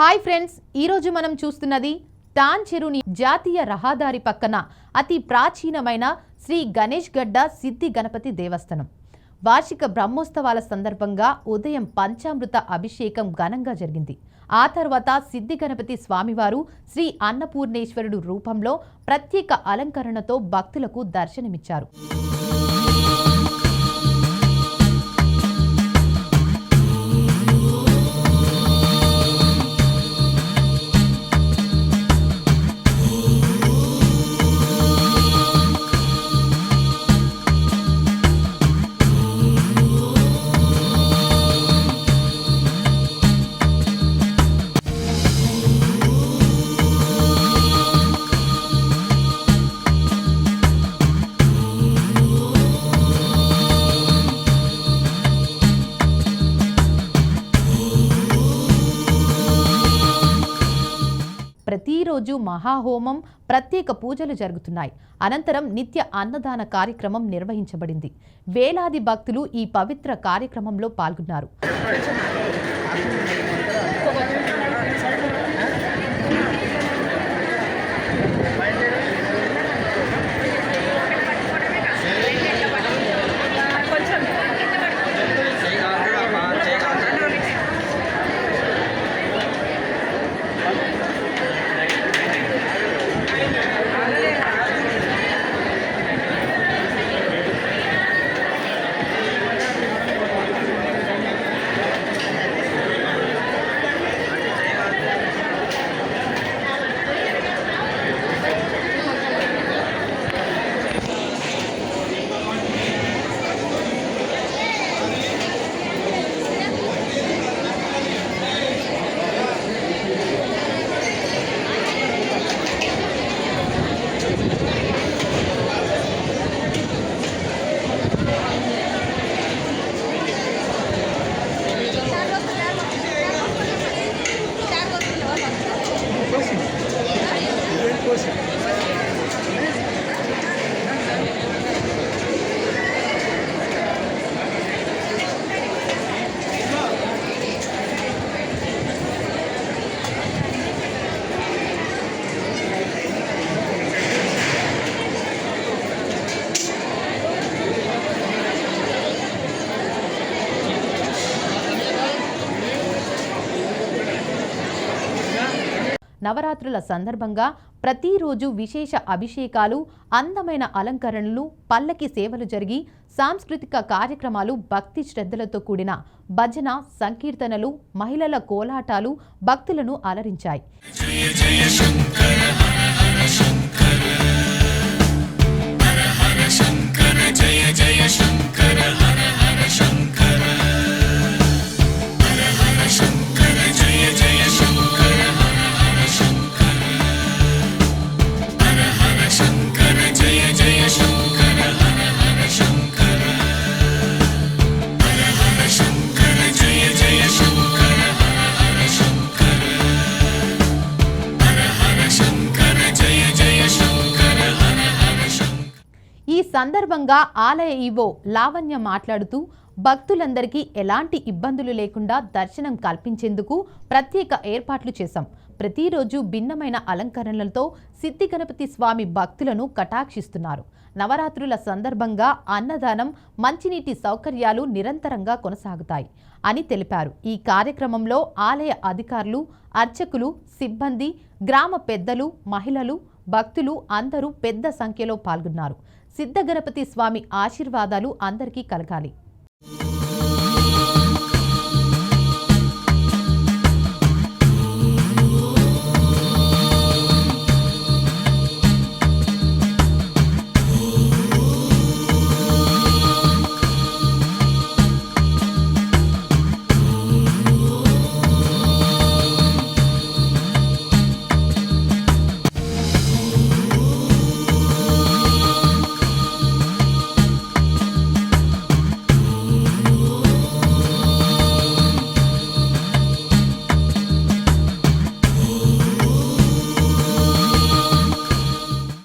Hi friends ఈరోజు మనం చూస్తున్నది టాన్చెరుని జాతీయ రహదారి పక్కన అతి ప్రాచీనమైన శ్రీ గణేష్ గడ్డ సిద్ధి గణపతి దేవస్థానం. వార్షిక బ్రహ్మోత్సవాల సందర్భంగా ఉదయం పంచామృత అభిషేకం ఘనంగా జరిగింది. ఆ తర్వాత సిద్ధి గణపతి స్వామివారు శ్రీ అన్నపూర్ణేశ్వరుడు రూపంలో ప్రత్యేక అలంకరణతో భక్తులకు దర్శనమిచ్చారు. ప్రతిరోజు మహాహోమం ప్రత్యేక పూజలు జరుగుతున్నాయి. అనంతరం నిత్య అన్నదాన కార్యక్రమం నిర్వహించబడింది. వేలాది భక్తులు ఈ పవిత్ర కార్యక్రమంలో పాల్గొన్నారు. నవరాత్రుల సందర్భంగా ప్రతిరోజు విశేష అభిషేకాలు అందమైన అలంకరణలు పల్లకి సేవలు జరిగి సాంస్కృతిక కార్యక్రమాలు భక్తి శ్రద్ధలతో కూడిన భజన సంకీర్తనలు మహిళల కోలాటాలు భక్తులను అలరించాయి. ఈ సందర్భంగా ఆలయ ఈవో లావణ్య మాట్లాడుతూ భక్తులందరికీ ఎలాంటి ఇబ్బందులు లేకుండా దర్శనం కల్పించేందుకు ప్రత్యేక ఏర్పాట్లు చేశాం. ప్రతిరోజు భిన్నమైన అలంకరణలతో సిద్ధి గణపతి స్వామి భక్తులను కటాక్షిస్తున్నారు. నవరాత్రుల సందర్భంగా అన్నదానం మంచినీటి సౌకర్యాలు నిరంతరంగా కొనసాగుతాయి అని తెలిపారు. ఈ కార్యక్రమంలో ఆలయ అధికారులు అర్చకులు సిబ్బంది గ్రామ పెద్దలు మహిళలు భక్తులు అందరూ పెద్ద సంఖ్యలో పాల్గొన్నారు. సిద్ధ గణపతి స్వామి ఆశీర్వాదాలు అందరికీ కలగాలి.